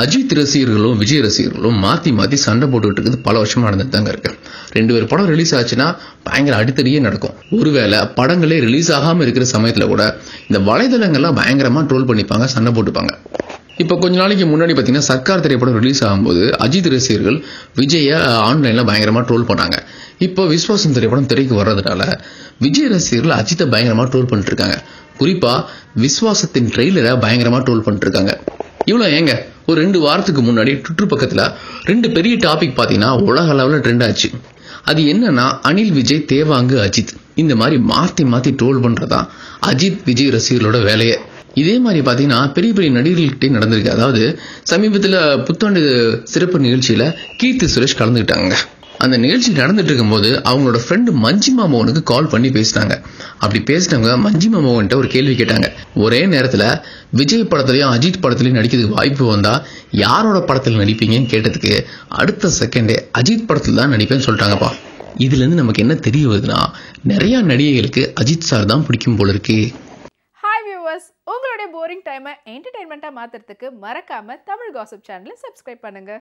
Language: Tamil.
அஜித் ரசிகர்களும் விஜய் ரசிகர்களும் மாத்தி மாத்தி சண்டை போட்டுக்கிட்டு இருக்குது. பல வருஷமா நடந்துட்டு தாங்க இருக்கு. ரெண்டு பேர் படம் ரிலீஸ் ஆச்சுன்னா பயங்கர அடித்தடியே நடக்கும். ஒருவேளை படங்களே ரிலீஸ் ஆகாம இருக்கிற சமயத்துல கூட இந்த வலைதளங்கள்லாம் பயங்கரமா ட்ரோல் பண்ணிப்பாங்க சண்டை போட்டுப்பாங்க. இப்போ கொஞ்ச நாளைக்கு முன்னாடி பார்த்தீங்கன்னா சர்க்கார் திரைப்படம் ரிலீஸ் ஆகும்போது அஜித் ரசிகர்கள் விஜயை ஆன்லைனில் பயங்கரமாக ட்ரோல் பண்ணாங்க. இப்போ விஸ்வாசம் திரைப்படம் திரைக்கு வர்றதுனால விஜய் ரசிகர்கள் அஜித்தை பயங்கரமாக ட்ரோல் பண்ணிட்டு இருக்காங்க. குறிப்பாக விஸ்வாசத்தின் ட்ரெய்லரை பயங்கரமாக ட்ரோல் பண்ணிட்டு இருக்காங்க. இவ்வளோ ஏங்க? ஒரு ரெண்டு வாரத்துக்கு முன்னாடி ட்விட்டர் பக்கத்தில் ரெண்டு பெரிய டாபிக் பார்த்தீங்கன்னா உலக அளவில் ட்ரெண்ட் ஆச்சு. அது என்னன்னா அனில் விஜய் தேவாங்கு அஜித். இந்த மாதிரி மாற்றி மாற்றி ட்ரோல் பண்ணுறதா அஜித் விஜய் ரசிகர்களோட வேலையை. இதே மாதிரி பார்த்தீங்கன்னா பெரிய பெரிய நடிகர்கள்கிட்டே நடந்திருக்கு. அதாவது சமீபத்தில் புத்தாண்டு சிறப்பு நிகழ்ச்சியில் கீர்த்தி சுரேஷ் கலந்துக்கிட்டாங்க. அந்த நிகழ்ச்சி நடந்துட்டு இருக்கும்போது அவங்களோட ஃப்ரெண்டு மஞ்சிமா மோகனுக்கு கால் பண்ணி பேசினாங்க. அப்படி பேசினவங்க மஞ்சிமா மோகன்கிட்ட ஒரு கேள்வி கேட்டாங்க. ஒரே நேரத்தில் விஜய் படத்துலையும் அஜித் படத்துலையும் நடிக்கிறதுக்கு வாய்ப்பு வந்தா யாரோட படத்தில் நடிப்பீங்கன்னு கேட்டதுக்கு அடுத்த செகண்டே அஜித் படத்தில் தான் நடிப்பேன்னு சொல்லிட்டாங்கப்பா. இதுல இருந்து நமக்கு என்ன தெரிய வருதுன்னா நிறைய நடிகைகளுக்கு அஜித் சார் தான் பிடிக்கும் போல இருக்கு. ஹாய் வியூவர்ஸ் உங்களுடைய போரிங் டைமை என்டர்டைன்மெண்ட்டாக மாற்றுறதுக்கு மறக்காம தமிழ் காசிப் சேனலை சப்ஸ்கிரைப் பண்ணுங்க.